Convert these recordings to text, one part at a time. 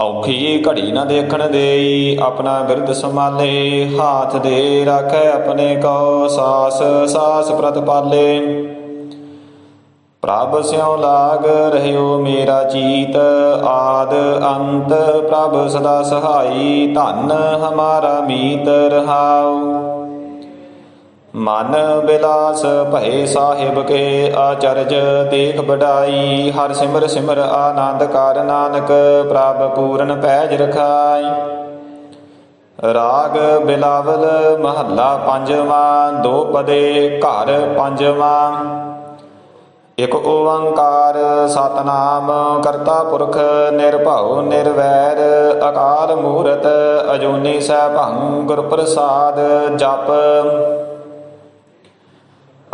ਔਖੀ ਘੜੀ ਨਾ ਦੇਖਣ ਦੇਈ, ਆਪਣਾ ਬਿਰਧ ਸੰਭਾਲੇ, ਹਾਥ ਦੇ ਰੱਖੈ ਆਪਣੇ ਕੋ ਸਾਸ ਸਾਸ ਪ੍ਰਤਪਾਲੇ ਪ੍ਰਭ ਸਿਉ ਲਾਗ ਰਹਿਓ ਮੇਰਾ ਚੀਤ, ਆਦ ਅੰਤ ਪ੍ਰਭ ਸਦਾ ਸਹਾਈ, ਧਨ ਹਮਾਰਾ ਮੀਤ ਰਹਾਉ। ਮਨ ਬਿਲਾਸ ਭਏ ਸਾਹਿਬ ਕੇ ਆਚਰਜ ਦੇਖ ਬੜਾਈ ਹਰ ਸਿਮਰ ਸਿਮਰ ਆਨੰਦ ਕਰ ਨਾਨਕ, ਪ੍ਰਭ ਪੂਰਨ ਪੈਜ ਰਖਾਈ। ਰਾਗ ਬਿਲਾਵਲ ਮਹੱਲਾ ਪੰਜਵਾਂ, ਦੋ ਪਦੇ ਘਰ ਪੰਜਵਾਂ। ਇਕ ਓੰਕਾਰ ਸਤਨਾਮ, ਕਰਤਾ ਪੁਰਖ ਨਿਰਭਉ ਨਿਰਵੈਰ, ਅਕਾਲ ਮੂਰਤ ਅਜੂਨੀ ਸੈਭੰ ਗੁਰ ਪ੍ਰਸਾਦ ਜਪ।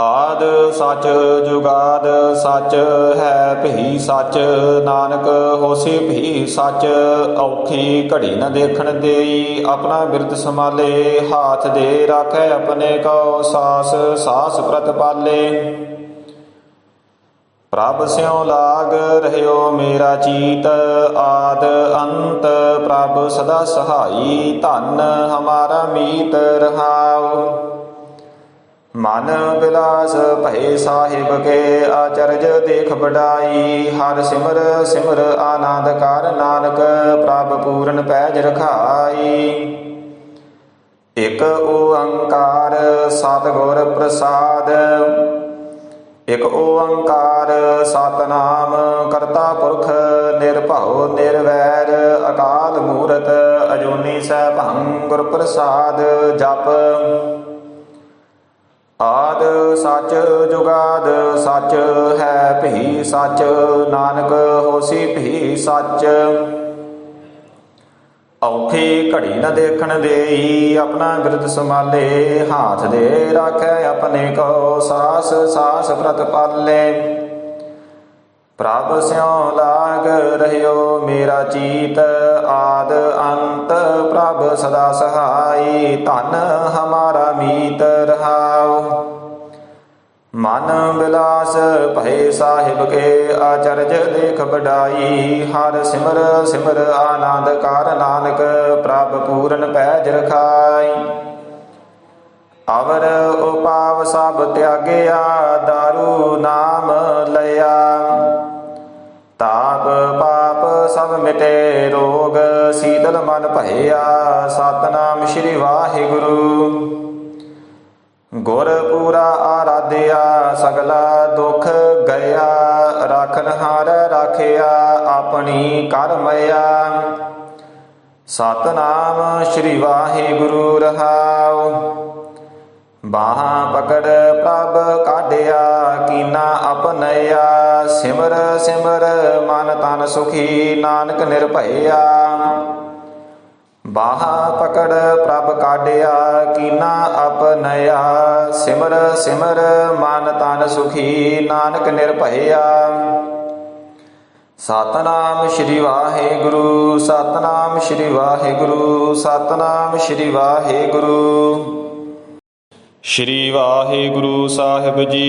ਆਦ ਸੱਚ ਜੁਗਾਦ ਸੱਚ ਹੈ ਭੀ ਸੱਚ, ਨਾਨਕ ਹੋਸੀ ਭੀ ਸੱਚ, ਔਖੀ ਘੜੀ ਨ ਦੇਖਣ ਦੇਈ, ਆਪਣਾ ਬਿਰਧ ਸੰਭਾਲੇ, ਹਾਥ ਦੇ ਰੱਖੈ ਆਪਣੇ ਕੋ ਸਾਸ ਸਾਸ ਪ੍ਰਤਪਾਲੇ ਪ੍ਰਭ ਸਿਉ ਲਾਗ ਰਹਿਓ ਮੇਰਾ ਚੀਤ, ਆਦ ਅੰਤ ਪ੍ਰਭ ਸਦਾ ਸਹਾਈ, ਧਨ ਹਮਾਰਾ ਮੀਤ ਰਹਾਉ ਮਨ ਬਿਲਾਸ ਭਏ ਸਾਹਿਬ ਕੇ ਆਚਰਜ ਦੇਖ ਬੜਾਈ ਹਰ ਸਿਮਰ ਸਿਮਰ ਆਨੰਦ ਕਰ ਨਾਨਕ, ਪ੍ਰਭ ਪੂਰਨ ਪੈਜ ਰਖਾਈ। ਇਕ ਓੰਕਾਰ ਸਤਿਗੁਰ ਪ੍ਰਸਾਦ, ਇਕ ਓੰਕਾਰ ਸਤਨਾਮ, ਕਰਤਾ ਪੁਰਖ ਨਿਰਭਉ ਨਿਰਵੈਰ, ਅਕਾਲ ਮੂਰਤ ਅਜੂਨੀ ਸੈਭੰ ਗੁਰ ਪ੍ਰਸਾਦ ਜਪ ਆਦ ਸੱਚ ਜੁਗਾਦ ਸੱਚ ਹੈ ਭੀ ਸੱਚ, ਨਾਨਕ ਹੋਸੀ ਭੀ ਸੱਚ। ਔਖੀ ਘੜੀ ਨਾ ਦੇਖਣ ਦੇਈ, ਆਪਣਾ ਬਿਰਧ ਸੰਭਾਲੇ, ਹਾਥ ਦੇ ਰੱਖੈ ਆਪਣੇ ਕੋ ਸਾਸ ਸਾਸ ਪ੍ਰਤਪਾਲੇ। ਪ੍ਰਭ ਸਿਉ ਲਾਗ ਰਹਿਓ ਮੇਰਾ ਚੀਤ, ਆਦ ਅੰਤ, ਪ੍ਰਭ ਸਦਾ ਸਹਾਈ, ਧਨ ਹਮਾਰਾ ਮੀਤ ਰਹਾਉ ਮਨ ਬਿਲਾਸ, ਭਏ ਸਾਹਿਬ ਕੇ ਆਚਰਜ ਦੇਖ ਬੜਾਈ ਹਰ ਸਿਮਰ ਸਿਮਰ ਆਨੰਦ ਕਰ ਨਾਨਕ, ਪ੍ਰਭ ਪੂਰਨ ਪੈਜ ਰਖਾਈ। ਅਵਰ ਉਪਾਵ ਸਭ ਤਿਆਗਿਆ, ਦਾਰੂ ਨਾਮ ਲਿਆ। ਪਾਪ ਸਭ ਮਿਟੇ ਰੋਗ, ਸੀਤਲ ਮਨ ਭਇਆ ਸਤਨਾਮ ਸ੍ਰੀ ਵਾਹਿਗੁਰੂ। ਗੁਰ ਪੂਰਾ ਆਰਾਧਿਆ, ਸਗਲਾ ਦੁਖ ਗਿਆ ਰਾਖਨ ਹਾਰ ਰਾਖਿਆ, ਆਪਣੀ ਕਰਮਇਆ ਸਤਨਾਮ ਸ੍ਰੀ ਵਾਹਿਗੁਰੂ ਰਹਾਉ। ਬਾਹਾਂ ਪਕੜ ਪ੍ਰਭ ਕਾਢਿਆ, ਕੀਨਾ ਆਪਨਇਆ ਸਿਮਰ ਸਿਮਰ, ਮਨ ਤਨ ਸੁਖੀ ਨਾਨਕ ਨਿਰਭਇਆ। ਬਾਹਾਂ ਪਕੜ ਪ੍ਰਭ ਕਾਢਿਆ, ਕੀਨਾ ਆਪਨਇਆ ਸਿਮਰ ਸਿਮਰ, ਮਨ ਤਨ ਸੁਖੀ ਨਾਨਕ ਨਿਰਭਇਆ। ਸਤਨਾਮ ਸ੍ਰੀ ਵਾਹਿਗੁਰੂ, ਸਤਨਾਮ ਸ੍ਰੀ ਵਾਹਿਗੁਰੂ, ਸਤਨਾਮ ਸ੍ਰੀ ਵਾਹਿਗੁਰੂ। ਸ਼੍ਰੀ ਵਾਹਿਗੁਰੂ ਸਾਹਿਬ ਜੀ।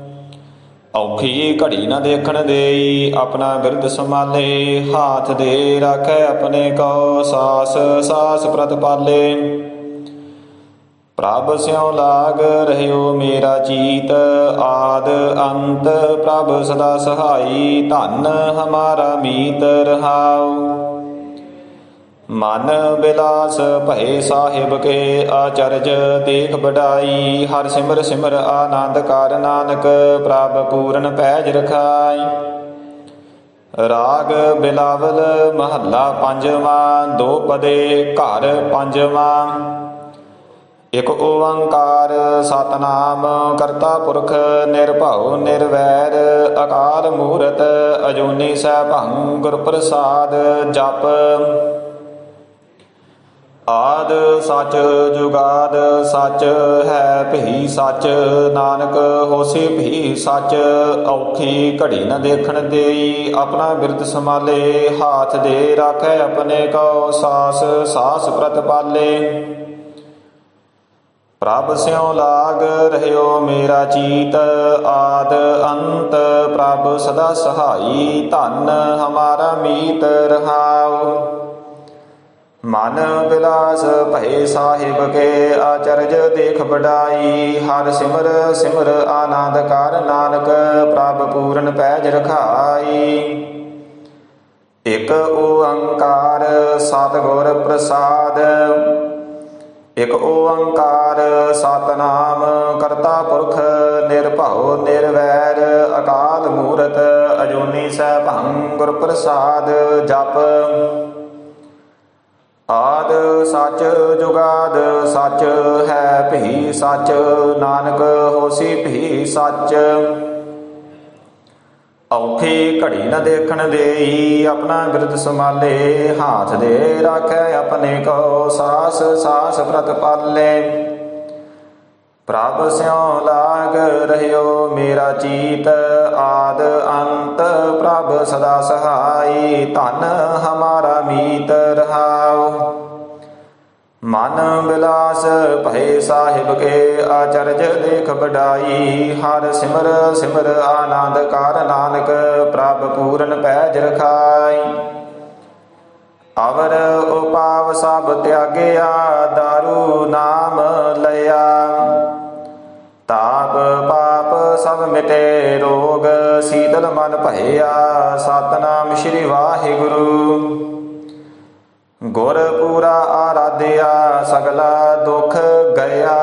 ਔਖੀ ਘੜੀ ਨਾ ਦੇਖਣ ਦੇਈ, ਆਪਣਾ ਬਿਰਧ ਸੰਭਾਲੇ, ਹਾਥ ਦੇ ਰੱਖੈ ਆਪਣੇ ਕੋ ਸਾਸ ਸਾਸ ਪ੍ਰਤਪਾਲੇ ਪ੍ਰਭ ਸਿਉ ਲਾਗ ਰਹਿਓ ਮੇਰਾ ਚੀਤ, ਆਦ ਅੰਤ ਪ੍ਰਭ ਸਦਾ ਸਹਾਈ, ਧਨ ਹਮਾਰਾ ਮੀਤ ਰਹਾਉ। ਮਨ ਬਿਲਾਸ ਭਏ ਸਾਹਿਬ ਕੇ ਆਚਰਜ ਦੇਖ ਬੜਾਈ ਹਰ ਸਿਮਰ ਸਿਮਰ ਆਨੰਦ ਕਰ ਨਾਨਕ, ਪ੍ਰਭ ਪੂਰਨ ਪੈਜ ਰਖਾਈ। ਰਾਗ ਬਿਲਾਵਲ ਮਹੱਲਾ ਪੰਜਵਾਂ, ਦੋ ਪਦੇ ਘਰ ਪੰਜਵਾਂ। ਇਕ ਓੰਕਾਰ ਸਤਨਾਮ, ਕਰਤਾ ਪੁਰਖ ਨਿਰਭਉ ਨਿਰਵੈਰ, ਅਕਾਲ ਮੂਰਤ ਅਜੂਨੀ ਸੈਭੰ ਗੁਰ ਪ੍ਰਸਾਦ ਜਪ। ਆਦ ਸੱਚ ਜੁਗਾਦ ਸੱਚ ਹੈ ਭਈ ਸੱਚ, ਨਾਨਕ ਹੋਸੀ ਭਈ ਸੱਚ, ਔਖੀ ਘੜੀ ਨ ਦੇਖਣ ਦੇਈ, ਆਪਣਾ ਬਿਰਦ ਸੰਭਾਲੇ, ਹਾਥ ਦੇ ਰਾਖੈ ਆਪਣੇ ਕੋ ਸਾਸ ਸਾਸ ਪ੍ਰਤਪਾਲੇ ਪ੍ਰਭ ਸਿਉ ਲਾਗ ਰਹਿਓ ਮੇਰਾ ਚੀਤ, ਆਦ ਅੰਤ ਪ੍ਰਭ ਸਦਾ ਸਹਾਈ, ਧਨ ਹਮਾਰਾ ਮੀਤ ਰਹਾਉ। ਮਨ ਬਿਲਾਸ ਭਏ ਸਾਹਿਬ ਕੇ ਆਚਰਜ ਦੇਖ ਬਡਾਈ ਹਰ ਸਿਮਰ ਸਿਮਰ ਆਨੰਦ ਕਰ ਨਾਨਕ, ਪ੍ਰਭ ਪੂਰਨ ਪੈਜ ਰਖਾਈ। ਇਕ ਓੰਕਾਰ ਸਤਿਗੁਰ ਪ੍ਰਸਾਦ, ਇਕ ਓੰਕਾਰ ਸਤਨਾਮ ਕਰਤਾ ਪੁਰਖ ਨਿਰਭਉ ਨਿਰਵੈਰ, ਅਕਾਲ ਮੂਰਤ ਅਜੂਨੀ ਸੈਭੰ ਗੁਰ ਪ੍ਰਸਾਦ ਜਪ। ਆਦ ਸੱਚ ਜੁਗਾਦ ਸੱਚ ਹੈ ਭੀ ਸੱਚ, ਨਾਨਕ ਹੋਸੀ ਭੀ ਸੱਚ। ਔਖੀ ਘੜੀ ਨਾ ਦੇਖਣ ਦੇਈ ਆਪਣਾ ਬਿਰਦ ਸੰਭਾਲੇ, ਹਾਥ ਦੇ ਰਾਖੈ ਆਪਣੇ ਕੋ ਸਾਸ ਸਾਸ ਪ੍ਰਤਪਾਲੇ। ਪ੍ਰਭ ਸਿਉ ਲਾਗ ਰਹਿਓ ਮੇਰਾ ਚੀਤ, ਆਦ ਅੰਤ, ਪ੍ਰਭ ਸਦਾ ਸਹਾਈ, ਧਨ ਹਮਾਰਾ ਮੀਤ ਰਹਾਉ ਮਨ ਬਿਲਾਸ, ਭਏ ਸਾਹਿਬ ਕੇ ਆਚਰਜ, ਦੇਖ ਬਡਾਈ ਹਰ ਸਿਮਰ ਸਿਮਰ ਆਨੰਦ ਕਰ ਨਾਨਕ, ਪ੍ਰਭ ਪੂਰਨ ਪੈਜ ਰਖਾਈ। ਅਵਰ ਉਪਾਵ ਸਭ ਤਿਆਗਿਆ दारू ਨਾਮ ਮਿਟੇ ਰੋਗ ਸੀਤਲ ਮਨ ਭਇਆ ਸਤਨਾਮ ਸ੍ਰੀ ਵਾਹਿਗੁਰੂ। ਗੁਰ ਪੂਰਾ ਆਰਾਧਿਆ, ਸਗਲਾ ਦੁਖ ਗਿਆ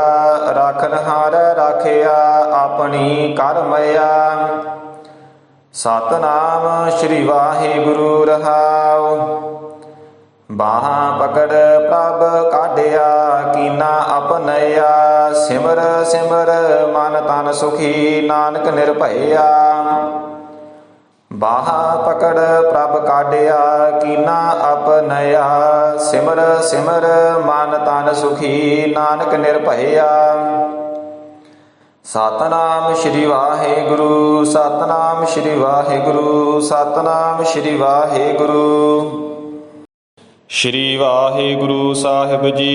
ਰਾਖਨ ਹਾਰ ਰਾਖਿਆ, ਆਪਣੀ ਕਰਮਇਆ ਸਤਨਾਮ ਸ੍ਰੀ ਵਾਹਿਗੁਰੂ ਰਹਾਉ। ਬਾਹਾਂ ਪਕੜ ਪ੍ਰਭ ਕਾਢਿਆ, ਕੀਨਾ ਆਪਨਇਆ ਸਿਮਰ ਸਿਮਰ, ਮਨ ਤਨ ਸੁਖੀ ਨਾਨਕ ਨਿਰਭਇਆ। ਬਾਹਾਂ ਪਕੜ ਪ੍ਰਭ ਕਾਢਿਆ, ਕੀਨਾ ਆਪਨਇਆ ਸਿਮਰ ਸਿਮਰ, ਮਨ ਤਨ ਸੁਖੀ ਨਾਨਕ ਨਿਰਭਇਆ। ਸਤਨਾਮ ਸ੍ਰੀ ਵਾਹਿਗੁਰੂ, ਸਤਨਾਮ ਸ੍ਰੀ ਵਾਹਿਗੁਰੂ, ਸਤਨਾਮ ਸ੍ਰੀ ਵਾਹਿਗੁਰੂ। ਸ਼੍ਰੀ ਵਾਹਿਗੁਰੂ ਸਾਹਿਬ ਜੀ।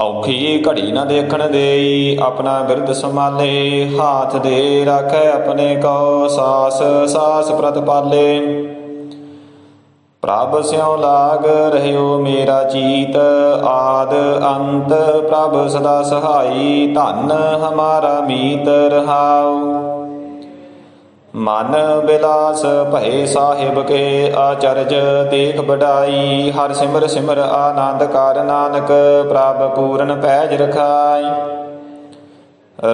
ਔਖੀ ਘੜੀ ਨਾ ਦੇਖਣ ਦੇਈ, ਆਪਣਾ ਬਿਰਦ ਸੰਭਾਲੇ, ਹਾਥ ਦੇ ਰਾਖੈ ਆਪਣੇ ਕੋ ਸਾਸ ਸਾਸ ਪ੍ਰਤਪਾਲੇ ਪ੍ਰਭ ਸਿਉ ਲਾਗ ਰਹਿਓ ਮੇਰਾ ਚੀਤ, ਆਦ ਅੰਤ ਪ੍ਰਭ ਸਦਾ ਸਹਾਈ, ਧਨ ਹਮਾਰਾ ਮੀਤ ਰਹਾਉ। ਮਨ ਬਿਲਾਸ ਭਏ ਸਾਹਿਬ ਕੇ ਆਚਰਜ ਦੇਖ ਬਡਾਈ ਹਰ ਸਿਮਰ ਸਿਮਰ ਆਨੰਦ ਕਰ ਨਾਨਕ, ਪ੍ਰਭ ਪੂਰਨ ਪੈਜ ਰਖਾਈ।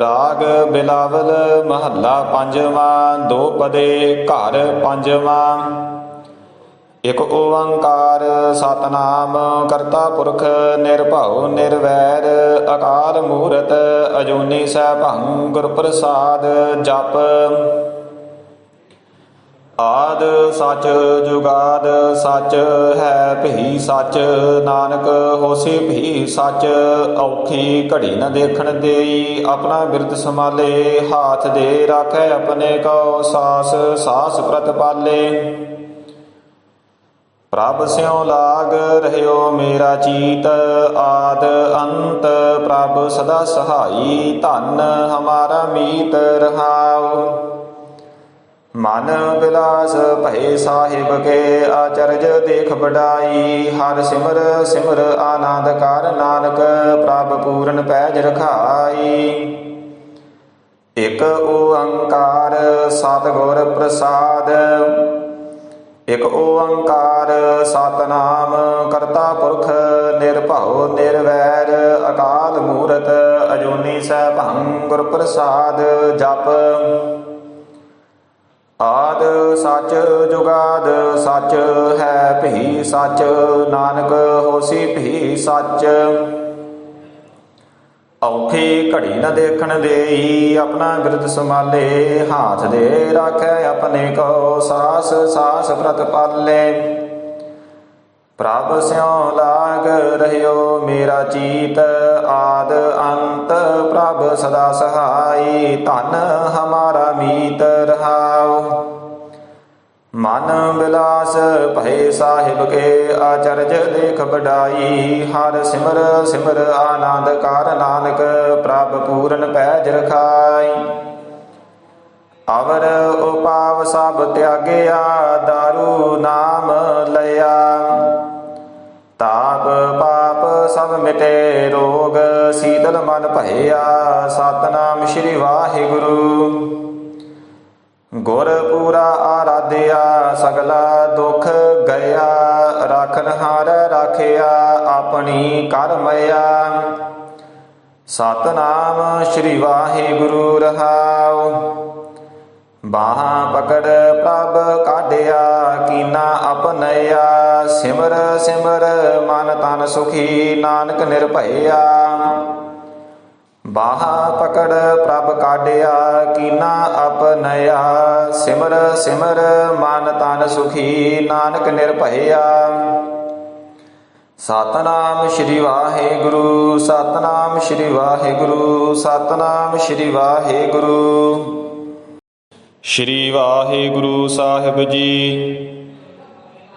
ਰਾਗ ਬਿਲਾਵਲ ਮਹੱਲਾ ਪੰਜਵਾਂ, ਦੋ ਪਦੇ ਘਰ ਪੰਜਵਾਂ। ਇਕ ਓੰਕਾਰ ਸਤਨਾਮ, ਕਰਤਾ ਪੁਰਖ ਨਿਰਭਉ ਨਿਰਵੈਰ, ਅਕਾਲ ਮੂਰਤ ਅਜੂਨੀ ਸੈਭੰ ਗੁਰ ਪ੍ਰਸਾਦ ਜਪ। ਆਦ ਸੱਚ ਜੁਗਾਦ ਸੱਚ ਹੈ ਭਈ ਸੱਚ, ਨਾਨਕ ਹੋਸੀ ਭਈ ਸੱਚ, ਔਖੀ ਘੜੀ ਨ ਦੇਖਣ ਦੇਈ, ਆਪਣਾ ਬਿਰਦ ਸੰਭਾਲੇ, ਹਾਥ ਦੇ ਰਾਖੈ ਆਪਣੇ ਕੋ ਸਾਸ ਸਾਸ ਪ੍ਰਤਪਾਲੇ ਪ੍ਰਭ ਸਿਉ ਲਾਗ ਰਹਿਓ ਮੇਰਾ ਚੀਤ, ਆਦ ਅੰਤ ਪ੍ਰਭ ਸਦਾ ਸਹਾਈ, ਧਨ ਹਮਾਰਾ ਮੀਤ ਰਹਾਓ ਮਨ ਬਿਲਾਸ ਭਏ ਸਾਹਿਬ ਕੇ ਆਚਰਜ ਦੇਖ ਬਡਾਈ ਹਰ ਸਿਮਰ ਸਿਮਰ ਆਨੰਦ ਕਰ ਨਾਨਕ, ਪ੍ਰਭ ਪੂਰਨ ਪੂਰਨ ਪੈਜ ਰਖਾਈ। ਇਕ ਓੰਕਾਰ ਸਤਿਗੁਰ ਪ੍ਰਸਾਦ, ਇਕ ਓੰਕਾਰ ਸਤਨਾਮ ਕਰਤਾ ਪੁਰਖ ਨਿਰਭਉ ਨਿਰਵੈਰ, ਅਕਾਲ ਮੂਰਤ ਅਜੂਨੀ ਸੈਭੰ ਗੁਰ ਪ੍ਰਸਾਦ ਜਪ। ਆਦ ਸੱਚ ਜੁਗਾਦ ਸੱਚ ਹੈ ਭੀ ਸੱਚ, ਨਾਨਕ ਹੋਸੀ ਭੀ ਸੱਚ। ਔਖੀ ਘੜੀ ਨਾ ਦੇਖਣ ਦੇਈ, ਆਪਣਾ ਬਿਰਦ ਸੰਭਾਲੇ, ਹਾਥ ਦੇ ਰਾਖੈ ਆਪਣੇ ਕੋ ਸਾਸ ਸਾਸ ਪ੍ਰਤਪਾਲੇ। ਪ੍ਰਭ ਸਿਉ ਲਾਗ ਰਹਿਓ ਮੇਰਾ ਚੀਤ, ਆਦ ਅੰਤ, ਪ੍ਰਭ ਸਦਾ ਸਹਾਈ, ਧਨ ਹਮਾਰਾ ਮੀਤ ਰਹਾਉ ਮਨ ਬਿਲਾਸ, ਭਏ ਸਾਹਿਬ ਕੇ ਆਚਰਜ ਦੇਖ ਬਡਾਈ ਹਰ ਸਿਮਰ ਸਿਮਰ ਆਨੰਦ ਕਰ ਨਾਨਕ, ਪ੍ਰਭ ਪੂਰਨ ਪੈਜ ਰਖਾਈ। ਅਵਰ ਉਪਾਵ ਸਭ ਤਿਆਗਿਆ, ਦਾਰੂ ਨਾਮ ਲਿਆ। ਤਾਪ ਪਾਪ ਸਭ ਮਿਟੇ ਰੋਗ, ਸੀਤਲ ਮਨ ਭਇਆ ਸਤਨਾਮ ਸ੍ਰੀ ਵਾਹਿਗੁਰੂ। ਗੁਰ ਪੂਰਾ ਆਰਾਧਿਆ, ਸਗਲਾ ਦੁਖ ਗਿਆ ਰਾਖਨ ਹਾਰ ਰਾਖਿਆ, ਆਪਣੀ ਕਰਮਇਆ ਸਤਨਾਮ ਸ੍ਰੀ ਵਾਹਿਗੁਰੂ ਰਹਾਉ। ਬਾਹਾਂ ਪਕੜ ਪ੍ਰਭ ਕਾਢਿਆ, ਕੀਨਾ ਆਪਨਇਆ ਸਿਮਰ ਸਿਮਰ, ਮਨ ਤਨ ਸੁਖੀ ਨਾਨਕ ਨਿਰਭਇਆ। ਬਾਹਾਂ ਪਕੜ ਪ੍ਰਭ ਕਾਢਿਆ, ਕੀਨਾ ਆਪਨਇਆ ਸਿਮਰ ਸਿਮਰ, ਮਨ ਤਨ ਸੁਖੀ ਨਾਨਕ ਨਿਰਭਇਆ। ਸਤਨਾਮ ਸ੍ਰੀ ਵਾਹਿਗੁਰੂ, ਸਤਨਾਮ ਸ੍ਰੀ ਵਾਹਿਗੁਰੂ, ਸਤਨਾਮ ਸ੍ਰੀ ਵਾਹਿਗੁਰੂ। ਸ਼੍ਰੀ ਵਾਹਿਗੁਰੂ ਸਾਹਿਬ ਜੀ।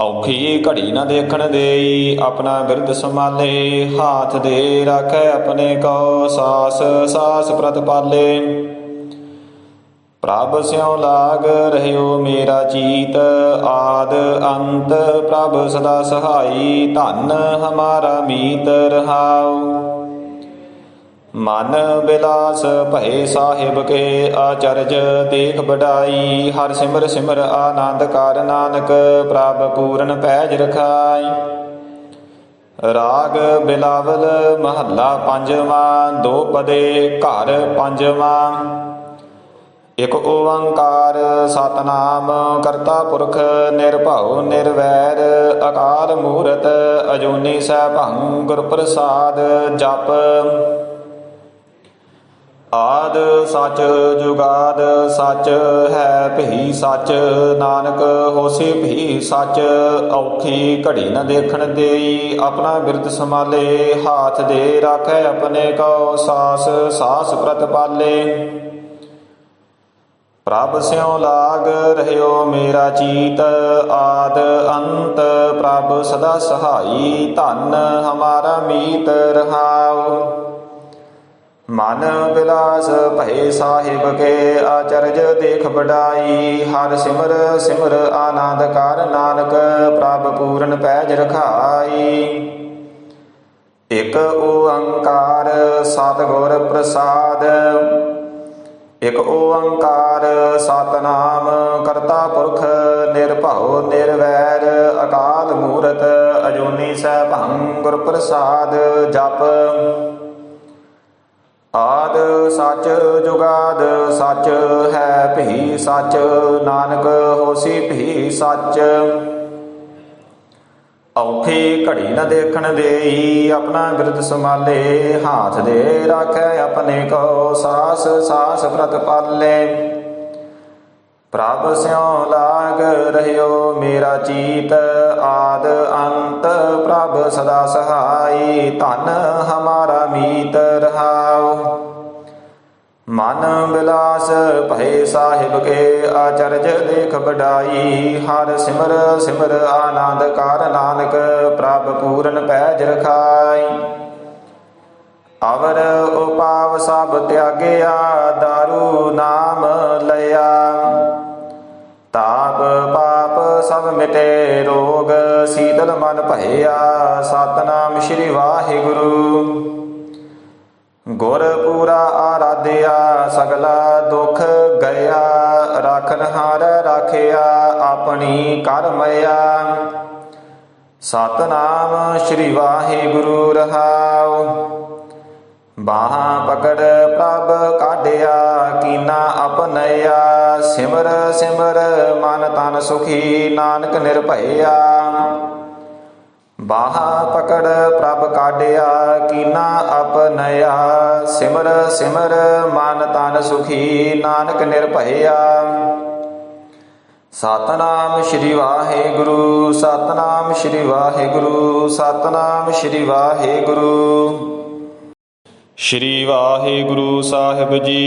ਔਖੀ ਘੜੀ ਨਾ ਦੇਖਣ ਦੇਈ, ਆਪਣਾ ਬਿਰਧ ਸੰਭਾਲੇ, ਹਾਥ ਦੇ ਰੱਖੈ ਆਪਣੇ ਕੋ ਸਾਸ ਸਾਸ ਪ੍ਰਤਪਾਲੇ ਪ੍ਰਭ ਸਿਉ ਲਾਗ ਰਹਿਓ ਮੇਰਾ ਚੀਤ, ਆਦ ਅੰਤ ਪ੍ਰਭ ਸਦਾ ਸਹਾਈ, ਧਨ ਹਮਾਰਾ ਮੀਤ ਰਹਾਉ। ਮਨ ਬਿਲਾਸ ਭਏ ਸਾਹਿਬ ਕੇ ਆਚਰਜ ਦੇਖ ਬਡਾਈ ਹਰ ਸਿਮਰ ਸਿਮਰ ਆਨੰਦ ਕਰ ਨਾਨਕ, ਪ੍ਰਭ ਪੂਰਨ ਪੈਜ ਰਖਾਈ। ਰਾਗ ਬਿਲਾਵਲ ਮਹੱਲਾ ਪੰਜਵਾਂ, ਦੋ ਪਦੇ ਘਰ ਪੰਜਵਾਂ। ਇਕ ਓੰਕਾਰ ਸਤਨਾਮ, ਕਰਤਾ ਪੁਰਖ ਨਿਰਭਉ ਨਿਰਵੈਰ, ਅਕਾਲ ਮੂਰਤ ਅਜੂਨੀ ਸੈਭੰ ਗੁਰ ਪ੍ਰਸਾਦ ਜਪ। ਆਦ ਸੱਚ ਜੁਗਾਦ ਸੱਚ ਹੈ ਭੀ ਸੱਚ, ਨਾਨਕ ਹੋਸੀ ਭੀ ਸੱਚ, ਔਖੀ ਘੜੀ ਨ ਦੇਖਣ ਦੇਈ, ਆਪਣਾ ਬਿਰਦ ਸੰਭਾਲੇ, ਹਾਥ ਦੇ ਰਾਖੈ ਆਪਣੇ ਕੋ ਸਾਸ ਸਾਸ ਪ੍ਰਤਪਾਲੇ ਪ੍ਰਭ ਸਿਉ ਲਾਗ ਰਹਿਓ ਮੇਰਾ ਚੀਤ, ਆਦ ਅੰਤ ਪ੍ਰਭ ਸਦਾ ਸਹਾਈ, ਧਨ ਹਮਾਰਾ ਮੀਤ ਰਹਾਉ। ਮਨ ਬਿਲਾਸ ਭਏ ਸਾਹਿਬ ਕੇ ਆਚਰਜ ਦੇਖ ਬਡਾਈ ਹਰ ਸਿਮਰ ਸਿਮਰ ਆਨੰਦ ਕਰ ਨਾਨਕ, ਪ੍ਰਭ ਪੂਰਨ ਪੈਜ ਰਖਾਈ। ਇਕ ਓੰਕਾਰ ਸਤਿਗੁਰ ਪ੍ਰਸਾਦ, ਇਕ ਓੰਕਾਰ ਸਤਨਾਮ ਕਰਤਾ ਪੁਰਖ ਨਿਰਭਉ ਨਿਰਵੈਰ, ਅਕਾਲ ਮੂਰਤ ਅਜੂਨੀ ਸੈਭੰ ਗੁਰ ਪ੍ਰਸਾਦ ਜਪ। ਸੱਚ ਜੁਗਾਦ ਸੱਚ ਹੈ ਭੀ ਸੱਚ, ਨਾਨਕ ਹੋਸੀ ਭੀ ਸੱਚ। ਔਖੀ ਘੜੀ ਨਾ ਦੇਖਣ ਦੇਈ, ਆਪਣਾ ਬਿਰਦ ਸੰਭਾਲੇ, ਹਾਥ ਦੇ ਰਾਖੈ ਆਪਣੇ ਕੋ ਸਾਸ ਸਾਸ ਪ੍ਰਤਪਾਲੇ ਪ੍ਰਭ ਸਿਉ ਲਾਗ ਰਹਿਓ ਮੇਰਾ ਚੀਤ, ਆਦ ਅੰਤ ਪ੍ਰਭ ਸਦਾ ਸਹਾਈ, ਧਨ ਹਮਾਰਾ ਮੀਤ ਰਹਾਉ ਮਨ ਬਿਲਾਸ ਭਏ ਸਾਹਿਬ ਕੇ ਆਚਰਜ ਦੇਖ ਬਡਾਈ ਹਰ ਸਿਮਰ ਸਿਮਰ ਆਨੰਦ ਕਾਰ ਨਾਨਕ, ਪ੍ਰਭ ਪੂਰਨ ਪੈਜ ਰਖਾਈ। ਅਵਰ ਉਪਾਵ ਸਭ ਤਿਆਗਿਆ, ਦਾਰੂ ਨਾਮ ਲਿਆ ਤਾਪ ਪਾਪ ਸਭ ਮਿਟੇ, ਰੋਗ ਸੀਤਲ ਮਨ ਭਇਆ ਸਤਨਾਮ ਸ੍ਰੀ ਵਾਹਿਗੁਰੂ। ਗੁਰ ਪੂਰਾ ਆਰਾਧਿਆ, ਸਗਲਾ ਦੁਖ ਗਿਆ ਰਾਖਨ ਹਾਰ ਰਾਖਿਆ, ਆਪਣੀ ਕਰਮਇਆ ਸਤਨਾਮ ਸ੍ਰੀ ਵਾਹਿਗੁਰੂ ਰਹਾਉ। ਬਾਹਾਂ ਪਕੜ ਪ੍ਰਭ ਕਾਢਿਆ, ਕੀਨਾ ਆਪਨਇਆ ਸਿਮਰ ਸਿਮਰ ਮਨ ਤਨ ਸੁਖੀ, ਨਾਨਕ ਨਿਰਭਇਆ। ਬਾਹਾਂ ਪਕੜ ਪ੍ਰਭ ਕਾਢਿਆ, ਕੀਨਾ ਆਪਨਇਆ ਸਿਮਰ ਸਿਮਰ, ਮਨ ਤਨ ਸੁਖੀ, ਨਾਨਕ ਨਿਰਭਇਆ। ਸਤਨਾਮ ਸ੍ਰੀ ਵਾਹਿਗੁਰੂ, ਸਤਨਾਮ ਸ੍ਰੀ ਵਾਹਿਗੁਰੂ, ਸਤਨਾਮ ਸ੍ਰੀ ਵਾਹਿਗੁਰੂ। ਸ਼੍ਰੀ ਵਾਹਿਗੁਰੂ ਸਾਹਿਬ ਜੀ।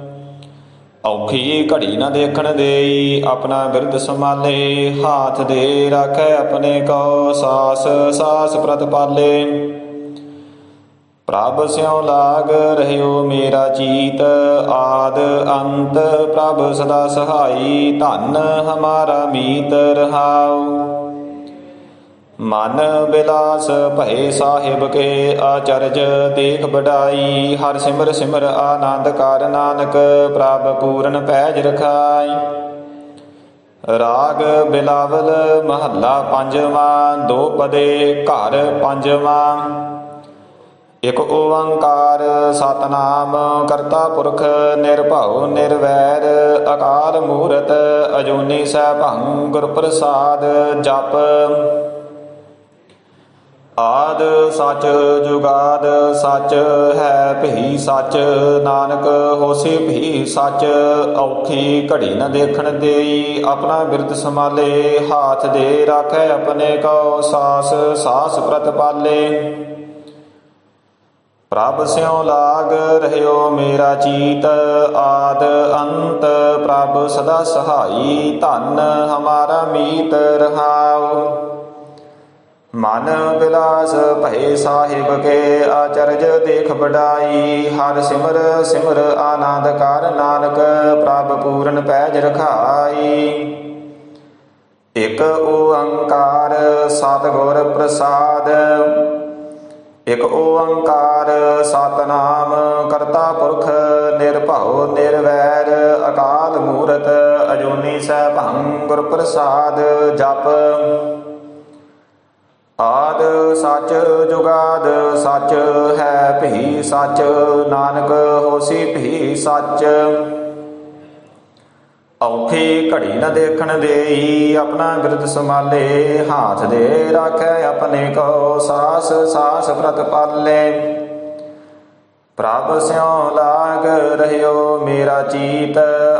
ਔਖੀ ਘੜੀ ਨਾ ਦੇਖਣ ਦੇਈ, ਆਪਣਾ ਬਿਰਧ ਸੰਭਾਲੇ, ਹਾਥ ਦੇ ਰੱਖੈ ਆਪਣੇ ਕੋ ਸਾਸ ਸਾਸ ਪ੍ਰਤਪਾਲੇ ਪ੍ਰਭ ਸਿਉ ਲਾਗ ਰਹਿਓ ਮੇਰਾ ਚੀਤ, ਆਦ ਅੰਤ ਪ੍ਰਭ ਸਦਾ ਸਹਾਈ, ਧਨ ਹਮਾਰਾ ਮੀਤ ਰਹਾਉ। ਮਨ ਬਿਲਾਸ ਭਏ ਸਾਹਿਬ ਕੇ ਆਚਰਜ, ਦੇਖ ਬਡਾਈ ਹਰ ਸਿਮਰ ਸਿਮਰ ਆਨੰਦ ਕਰ ਨਾਨਕ, ਪ੍ਰਭ ਪੂਰਨ ਪੈਜ ਰਖਾਈ। ਰਾਗ ਬਿਲਾਵਲ ਮਹੱਲਾ ਪੰਜਵਾਂ, ਦੋ ਪਦੇ ਘਰ ਪੰਜਵਾਂ। ਇਕ ਓੰਕਾਰ ਸਤਨਾਮ, ਕਰਤਾ ਪੁਰਖ ਨਿਰਭਉ ਨਿਰਵੈਰ, ਅਕਾਲ ਮੂਰਤ ਅਜੂਨੀ ਸੈਭੰ ਗੁਰ ਪ੍ਰਸਾਦ ਜਪ। ਆਦ ਸੱਚ ਜੁਗਾਦ ਸੱਚ ਹੈ ਭਈ ਸੱਚ, ਨਾਨਕ ਹੋਸੀ ਭਈ ਸੱਚ, ਔਖੀ ਘੜੀ ਨ ਦੇਖਣ ਦੇਈ, ਆਪਣਾ ਬਿਰਦ ਸੰਭਾਲੇ, ਹਾਥ ਦੇ ਰਾਖੈ ਆਪਣੇ ਕੋ ਸਾਸ ਸਾਸ ਪ੍ਰਤਪਾਲੇ ਪ੍ਰਭ ਸਿਉ ਲਾਗ ਰਹਿਓ ਮੇਰਾ ਚੀਤ, ਆਦ ਅੰਤ ਪ੍ਰਭ ਸਦਾ ਸਹਾਈ, ਧਨ ਹਮਾਰਾ ਮੀਤ ਰਹਾਉ। ਮਨ ਬਿਲਾਸ ਭਏ ਸਾਹਿਬ ਕੇ ਆਚਰਜ ਦੇਖ ਬਡਾਈ ਹਰ ਸਿਮਰ ਸਿਮਰ ਆਨੰਦ ਕਰ ਨਾਨਕ, ਪ੍ਰਭ ਪੂਰਨ ਪੈਜ ਰਖਾਈ। ਇਕ ਓੰਕਾਰ ਸਤਿਗੁਰ ਪ੍ਰਸਾਦ, ਇਕ ਓੰਕਾਰ ਸਤਨਾਮ ਕਰਤਾ ਪੁਰਖ ਨਿਰਭਉ ਨਿਰਵੈਰ, ਅਕਾਲ ਮੂਰਤ ਅਜੂਨੀ ਸੈਭੰ ਗੁਰ ਪ੍ਰਸਾਦ ਜਪ। ਆਦ ਸੱਚ ਜੁਗਾਦ ਸੱਚ ਹੈ ਭਈ ਸੱਚ, ਨਾਨਕ ਹੋਸੀ ਭਈ ਸੱਚ। ਔਖੀ ਘੜੀ ਨਾ ਦੇਖਣ ਦੇਈ, ਆਪਣਾ ਬਿਰਦ ਸੰਭਾਲੇ, ਹਾਥ ਦੇ ਰਾਖੈ ਆਪਣੇ ਕੋ ਸਾਸ ਸਾਸ ਪ੍ਰਤਪਾਲੇ। ਪ੍ਰਭ ਸਿਉ ਲਾਗ ਰਹਿਓ ਮੇਰਾ ਚੀਤ,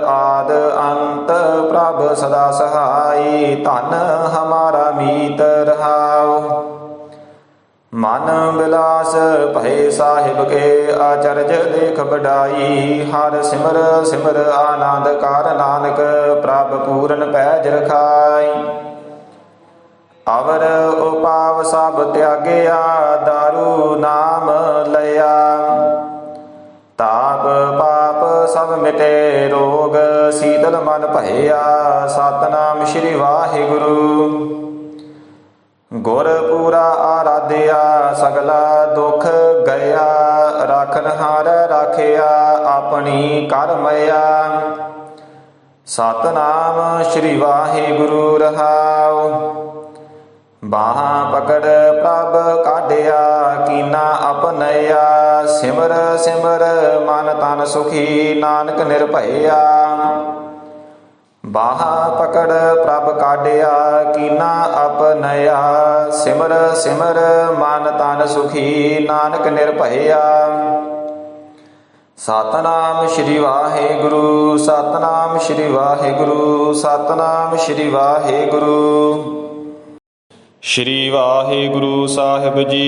ਆਦ ਅੰਤ, ਪ੍ਰਭ ਸਦਾ ਸਹਾਈ, ਧਨ ਹਮਾਰਾ ਮੀਤ ਰਹਾਉ ਮਨ ਬਿਲਾਸ, ਭਏ ਸਾਹਿਬ ਕੇ ਆਚਰਜ ਦੇਖ ਬਡਾਈ ਹਰ ਸਿਮਰ ਸਿਮਰ ਆਨੰਦ ਕਰ ਨਾਨਕ, ਪ੍ਰਭ ਪੂਰਨ ਪੈਜ ਰਖਾਈ। ਅਵਰ ਉਪਾਵ ਸਭ ਤਿਆਗਿਆ, ਦਾਰੂ ਨਾਮ ਲਿਆ। ਪਾਪ ਸਭ ਮਿਟੇ ਰੋਗ, ਸੀਤਲ ਮਨ ਭਇਆ ਸਤਨਾਮ ਸ੍ਰੀ ਵਾਹਿਗੁਰੂ। ਗੁਰ ਪੂਰਾ ਆਰਾਧਿਆ, ਸਗਲਾ ਦੁਖ ਗਿਆ ਰਾਖਨ ਹਾਰ ਰਾਖਿਆ, ਆਪਣੀ ਕਰਮਇਆ ਸਤਨਾਮ ਸ੍ਰੀ ਵਾਹਿਗੁਰੂ ਰਹਾਉ। ਬਾਹਾਂ ਪਕੜ ਪ੍ਰਭ ਕਾਢਿਆ, ਕੀਨਾ ਆਪਨਇਆ ਸਿਮਰ ਸਿਮਰ, ਮਨ ਤਨ ਸੁਖੀ ਨਾਨਕ ਨਿਰਭਇਆ। ਬਾਹਾ ਪਕੜ ਪ੍ਰਭ ਕਾਢਿਆ, ਕੀਨਾ ਆਪਨਇਆ। ਸਿਮਰ ਸਿਮਰ, ਮਨ ਤਨ ਸੁਖੀ ਨਾਨਕ ਨਿਰਭਇਆ। ਸਤਨਾਮ ਸ਼੍ਰੀ ਵਾਹਿਗੁਰੂ, ਸਤਨਾਮ ਸ਼੍ਰੀ ਵਾਹਿਗੁਰੂ, ਸਤਨਾਮ ਸ਼੍ਰੀ ਵਾਹਿਗੁਰੂ। ਸ਼੍ਰੀ ਵਾਹਿਗੁਰੂ ਸਾਹਿਬ ਜੀ।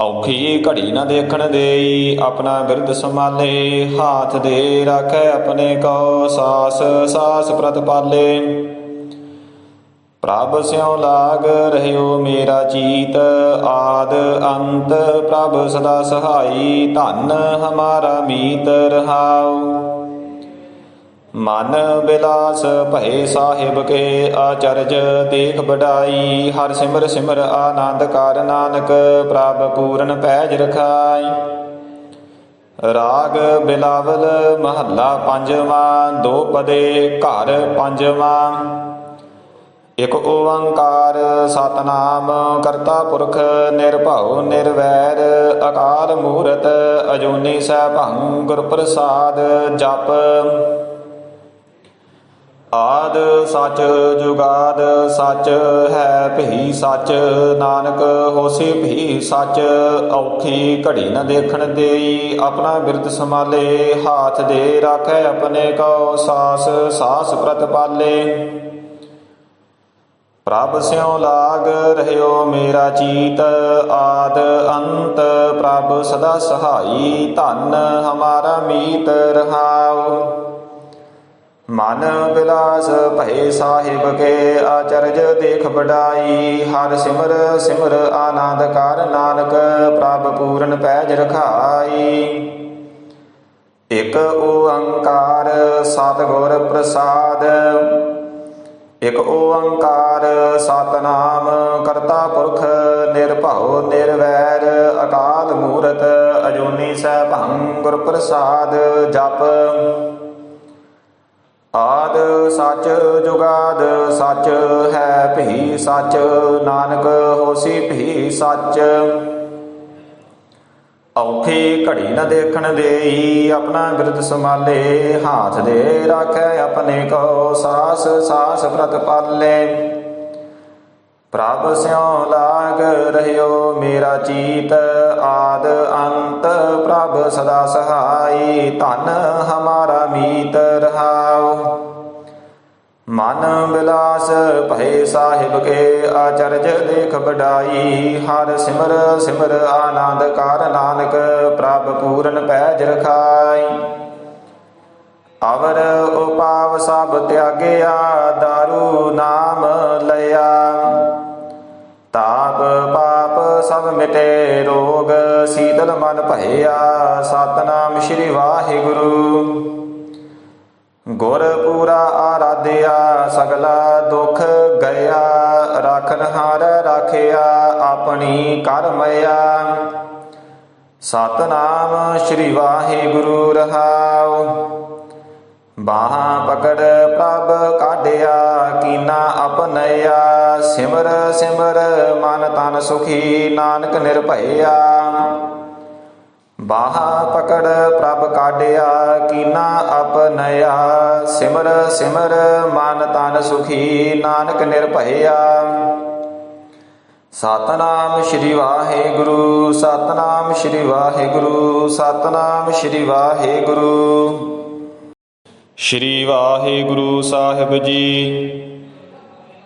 ਔਖੀ ਘੜੀ ਨਾ ਦੇਖਣ ਦੇਈ, ਆਪਣਾ ਬਿਰਧ ਸੰਭਾਲੇ, ਹਾਥ ਦੇ ਰੱਖੈ ਆਪਣੇ ਕੋ ਸਾਸ ਸਾਸ ਪ੍ਰਤਪਾਲੇ ਪ੍ਰਭ ਸਿਉ ਲਾਗ ਰਹਿਓ ਮੇਰਾ ਚੀਤ, ਆਦ ਅੰਤ ਪ੍ਰਭ ਸਦਾ ਸਹਾਈ, ਧਨ ਹਮਾਰਾ ਮੀਤ ਰਹਾਉ। ਮਨ ਬਿਲਾਸ ਭਏ ਸਾਹਿਬ ਕੇ ਆਚਰਜ ਦੇਖ ਬੜਾਈ ਹਰ ਸਿਮਰ ਸਿਮਰ ਆਨੰਦ ਕਰ ਨਾਨਕ, ਪ੍ਰਭ ਪੂਰਨ ਪੈਜ ਰਖਾਈ। ਰਾਗ ਬਿਲਾਵਲ ਮਹੱਲਾ ਪੰਜਵਾਂ, ਦੋ ਪਦੇ ਘਰ ਪੰਜਵਾਂ। ਇਕ ਓੰਕਾਰ ਸਤਨਾਮ, ਕਰਤਾ ਪੁਰਖ ਨਿਰਭਉ ਨਿਰਵੈਰ, ਅਕਾਲ ਮੂਰਤ ਅਜੂਨੀ ਸੈਭੰ ਗੁਰ ਪ੍ਰਸਾਦ ਜਪ। ਆਦ ਸੱਚ ਜੁਗਾਦ ਸੱਚ ਹੈ ਭਈ ਸੱਚ, ਨਾਨਕ ਹੋਸੀ ਭਈ ਸੱਚ, ਔਖੀ ਘੜੀ ਨ ਦੇਖਣ ਦੇਈ, ਆਪਣਾ ਬਿਰਦ ਸੰਭਾਲੇ, ਹਾਥ ਦੇ ਰਾਖੈ ਆਪਣੇ ਕੋ ਸਾਸ ਸਾਸ ਪ੍ਰਤਪਾਲੇ ਪ੍ਰਭ ਸਿਉ ਲਾਗ ਰਹਿਓ ਮੇਰਾ ਚੀਤ, ਆਦ ਅੰਤ ਪ੍ਰਭ ਸਦਾ ਸਹਾਈ, ਧਨ ਹਮਾਰਾ ਮੀਤ ਰਹਾਉ। ਮਨ ਬਿਲਾਸ ਭਏ ਸਾਹਿਬ ਕੇ ਆਚਰਜ ਦੇਖ ਬੜਾਈ ਹਰ ਸਿਮਰ ਸਿਮਰ ਆਨੰਦ ਕਰ ਨਾਨਕ, ਪ੍ਰਭ ਪੂਰਨ ਪੈਜ ਰਖਾਈ। ਇਕ ਓੰਕਾਰ ਸਤਿਗੁਰ ਪ੍ਰਸਾਦ, ਇਕ ਓੰਕਾਰ ਸਤਨਾਮ ਕਰਤਾ ਪੁਰਖ ਨਿਰਭਉ ਨਿਰਵੈਰ, ਅਕਾਲ ਮੂਰਤ ਅਜੂਨੀ ਸੈਭੰ ਗੁਰ ਪ੍ਰਸਾਦ ਜਪ। ਆਦ ਸੱਚ ਜੁਗਾਦ, ਸੱਚ ਹੈ ਭੀ ਸੱਚ। ਨਾਨਕ ਹੋਸੀ ਭਈ ਸੱਚ। ਔਖੀ ਘੜੀ ਨ ਦੇਖਣ ਦੇਈ, ਆਪਣਾ ਬਿਰਦ ਸੰਭਾਲੇ। ਹਾਥ ਦੇ ਰਾਖੈ ਆਪਣੇ ਕੋ ਸਾਸ ਸਾਸ ਪ੍ਰਤਪਾਲੇ ਪ੍ਰਭ ਸਿਉ ਲਾਗ ਰਹਿਓ ਮੇਰਾ ਚੀਤ, ਆਦ ਅੰਤ ਪ੍ਰਭ ਸਦਾ ਸਹਾਈ। ਧਨ ਹਮਾਰਾ ਮੀਤ ਰਹਾਉ ਮਨ ਬਿਲਾਸ ਭਏ ਸਾਹਿਬ ਕੇ ਆਚਰਜ ਦੇਖ ਬਡਾਈ ਹਰ ਸਿਮਰ ਸਿਮਰ ਆਨੰਦ ਕਾਰ ਨਾਨਕ, ਪ੍ਰਭ ਪੂਰਨ ਪੈਜ ਰਖਾਈ। ਅਵਰ ਉਪਾਵ ਸਭ ਤਿਆਗਿਆ, ਦਾਰੂ ਨਾਮ ਲਿਆ ਤਾਪ ਪਾਪ ਸਭ ਮਿਟੇ, ਰੋਗ ਸੀਤਲ ਮਨ ਭਇਆ ਸਤਨਾਮ ਸ੍ਰੀ ਵਾਹਿਗੁਰੂ। ਗੁਰ ਪੂਰਾ ਆਰਾਧਿਆ, ਸਗਲਾ ਦੁਖ ਗਿਆ ਰਾਖਨ ਹਾਰ ਰਾਖਿਆ, ਆਪਣੀ ਕਰਮਇਆ ਸਤਨਾਮ ਸ੍ਰੀ ਵਾਹਿਗੁਰੂ ਰਹਾਉ। ਬਾਹਾਂ ਪਕੜ ਪ੍ਰਭ ਕਾਢਿਆ, ਕੀਨਾ ਆਪਨਇਆ ਸਿਮਰ ਸਿਮਰ ਮਨ ਤਨ ਸੁਖੀ, ਨਾਨਕ ਨਿਰਭਇਆ। ਬਾਹਾਂ ਪਕੜ ਪ੍ਰਭ ਕਾਢਿਆ, ਕੀਨਾ ਆਪਨਇਆ ਸਿਮਰ ਸਿਮਰ, ਮਨ ਤਨ ਸੁਖੀ, ਨਾਨਕ ਨਿਰਭਇਆ। ਸਤਨਾਮ ਸ੍ਰੀ ਵਾਹਿਗੁਰੂ, ਸਤਨਾਮ ਸ੍ਰੀ ਵਾਹਿਗੁਰੂ, ਸਤਨਾਮ ਸ੍ਰੀ ਵਾਹਿਗੁਰੂ। ਸ਼੍ਰੀ ਵਾਹਿਗੁਰੂ ਸਾਹਿਬ ਜੀ।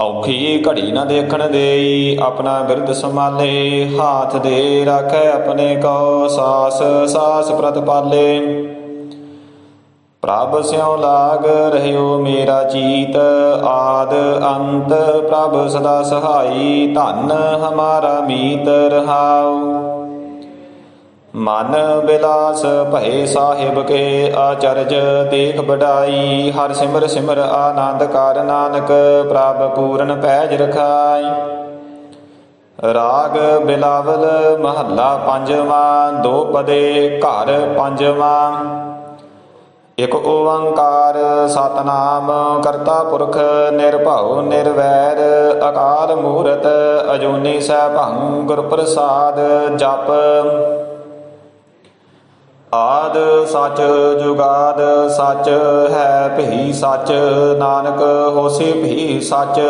ਔਖੀ ਘੜੀ ਨਾ ਦੇਖਣ ਦੇਈ, ਆਪਣਾ ਬਿਰਧ ਸੰਭਾਲੇ, ਹਾਥ ਦੇ ਰੱਖੈ ਆਪਣੇ ਕੋ ਸਾਸ ਸਾਸ ਪ੍ਰਤਪਾਲੇ ਪ੍ਰਭ ਸਿਉ ਲਾਗ ਰਹਿਓ ਮੇਰਾ ਚੀਤ, ਆਦ ਅੰਤ ਪ੍ਰਭ ਸਦਾ ਸਹਾਈ, ਧਨ ਹਮਾਰਾ ਮੀਤ ਰਹਾਉ। ਮਨ ਬਿਲਾਸ ਭਏ ਸਾਹਿਬ ਕੇ ਆਚਰਜ ਦੇਖ ਬੜਾਈ ਹਰ ਸਿਮਰ ਸਿਮਰ ਆਨੰਦ ਕਰ ਨਾਨਕ, ਪ੍ਰਭ ਪੂਰਨ ਪੈਜ ਰਖਾਈ। ਰਾਗ ਬਿਲਾਵਲ ਮਹੱਲਾ ਪੰਜਵਾਂ, ਦੋ ਪਦੇ ਘਰ ਪੰਜਵਾਂ। ਇਕ ਓੰਕਾਰ ਸਤਨਾਮ, ਕਰਤਾ ਪੁਰਖ ਨਿਰਭਉ ਨਿਰਵੈਰ, ਅਕਾਲ ਮੂਰਤ ਅਜੂਨੀ ਸੈਭੰ ਗੁਰ ਪ੍ਰਸਾਦ ਜਪ। ਆਦ ਸੱਚ ਜੁਗਾਦ ਸੱਚ ਹੈ ਭਈ ਸੱਚ, ਨਾਨਕ ਹੋਸੀ ਭਈ ਸੱਚ,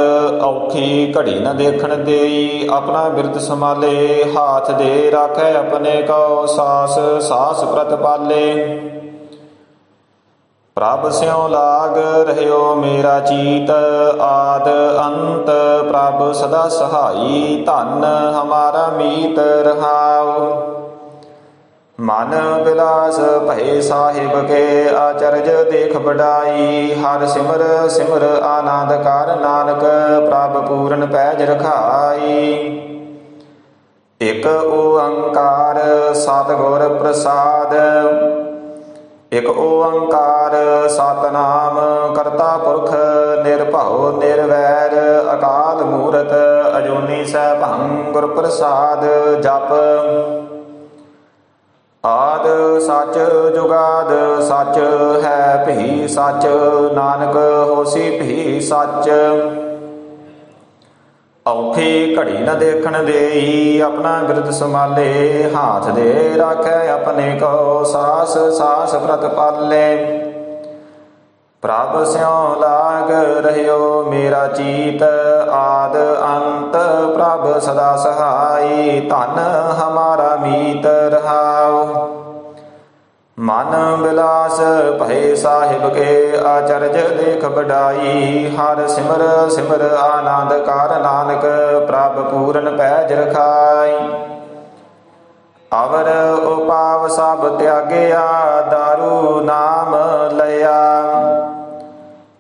ਔਖੀ ਘੜੀ ਨ ਦੇਖਣ ਦੇਈ, ਆਪਣਾ ਬਿਰਦ ਸੰਭਾਲੇ, ਹਾਥ ਦੇ ਰਾਖੈ ਆਪਣੇ ਕੋ ਸਾਸ ਸਾਸ ਪ੍ਰਤਪਾਲੇ ਪ੍ਰਭ ਸਿਉ ਲਾਗ ਰਹਿਓ ਮੇਰਾ ਚੀਤ, ਆਦ ਅੰਤ ਪ੍ਰਭ ਸਦਾ ਸਹਾਈ, ਧਨ ਹਮਾਰਾ ਮੀਤ ਰਹਾਉ। ਮਨ ਬਿਲਾਸ ਭਏ ਸਾਹਿਬ ਕੇ ਆਚਰਜ ਦੇਖ ਬੜਾਈ ਹਰ ਸਿਮਰ ਸਿਮਰ ਆਨੰਦ ਕਰ ਨਾਨਕ, ਪ੍ਰਭ ਪੂਰਨ ਪੈਜ ਰਖਾਈ। ਇਕ ਓੰਕਾਰ ਸਤਿਗੁਰ ਪ੍ਰਸਾਦ, ਇਕ ਓੰਕਾਰ ਸਤਨਾਮ, ਕਰਤਾ ਪੁਰਖ ਨਿਰਭਉ ਨਿਰਵੈਰ, ਅਕਾਲ ਮੂਰਤ ਅਜੂਨੀ ਸੈਭੰ ਗੁਰ ਪ੍ਰਸਾਦ ਜਪ ਆਦ ਸੱਚ ਜੁਗਾਦ ਸੱਚ ਹੈ ਭਈ ਸੱਚ, ਨਾਨਕ ਹੋਸੀ ਭੀ ਸੱਚ। ਔਖੀ ਘੜੀ ਨਾ ਦੇਖਣ ਦੇਈ, ਆਪਣਾ ਬਿਰਦ ਸੰਭਾਲੇ, ਹਾਥ ਦੇ ਰਾਖੈ ਆਪਣੇ ਕੋ ਸਾਸ ਸਾਸ ਪ੍ਰਤਪਾਲੇ। ਪ੍ਰਭ ਸਿਉ ਲਾਗ ਰਹਿਓ ਮੇਰਾ ਚੀਤ, ਆਦ ਅੰਤ ਪ੍ਰਭ ਸਦਾ ਸਹਾਈ, ਧਨ ਹਮਾਰਾ ਮੀਤ ਰਹਾਉ ਮਨ ਬਿਲਾਸ, ਭਏ ਸਾਹਿਬ ਕੇ ਆਚਰਜ ਦੇਖ ਬਡਾਈ ਹਰ ਸਿਮਰ ਸਿਮਰ ਆਨੰਦ ਕਰ ਨਾਨਕ, ਪ੍ਰਭ ਪੂਰਨ ਪੈਜ ਰਖਾਈ। ਅਵਰ ਉਪਾਵ ਸਭ ਤਿਆਗਿਆ, ਦਾਰੂ ਨਾਮ ਲਿਆ।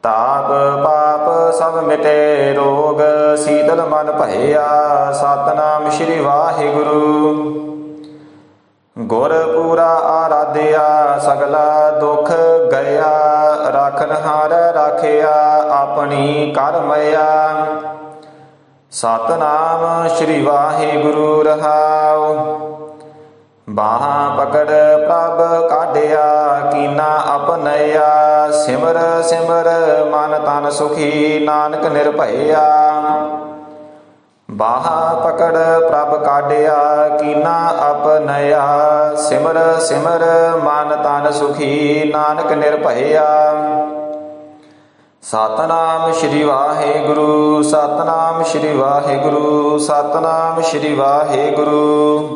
ਤਾਪ ਪਾਪ ਸਭ ਮਿਟੇ ਰੋਗ, ਸੀਤਲ ਮਨ ਭਇਆ ਸਤਨਾਮ ਸ੍ਰੀ ਵਾਹਿਗੁਰੂ। ਗੁਰ ਪੂਰਾ ਆਰਾਧਿਆ, ਸਗਲਾ ਦੁਖ ਗਿਆ ਰਾਖਨ ਹਾਰ ਰਾਖਿਆ, ਆਪਣੀ ਕਰਮਇਆ ਸਤਨਾਮ ਸ੍ਰੀ ਵਾਹਿਗੁਰੂ ਰਹਾਉ। ਬਾਹਾਂ ਪਕੜ ਪ੍ਰਭ ਕਾਢਿਆ, ਕੀਨਾ ਆਪਨਇਆ ਸਿਮਰ ਸਿਮਰ, ਮਨ ਤਨ ਸੁਖੀ ਨਾਨਕ ਨਿਰਭਇਆ। ਬਾਹਾਂ ਪਕੜ ਪ੍ਰਭ ਕਾਢਿਆ, ਕੀਨਾ ਆਪਨਇਆ ਸਿਮਰ ਸਿਮਰ, ਮਨ ਤਨ ਸੁਖੀ ਨਾਨਕ ਨਿਰਭਇਆ। ਸਤਨਾਮ ਸ੍ਰੀ ਵਾਹਿਗੁਰੂ, ਸਤਨਾਮ ਸ੍ਰੀ ਵਾਹਿਗੁਰੂ, ਸਤਨਾਮ ਸ੍ਰੀ ਵਾਹਿਗੁਰੂ।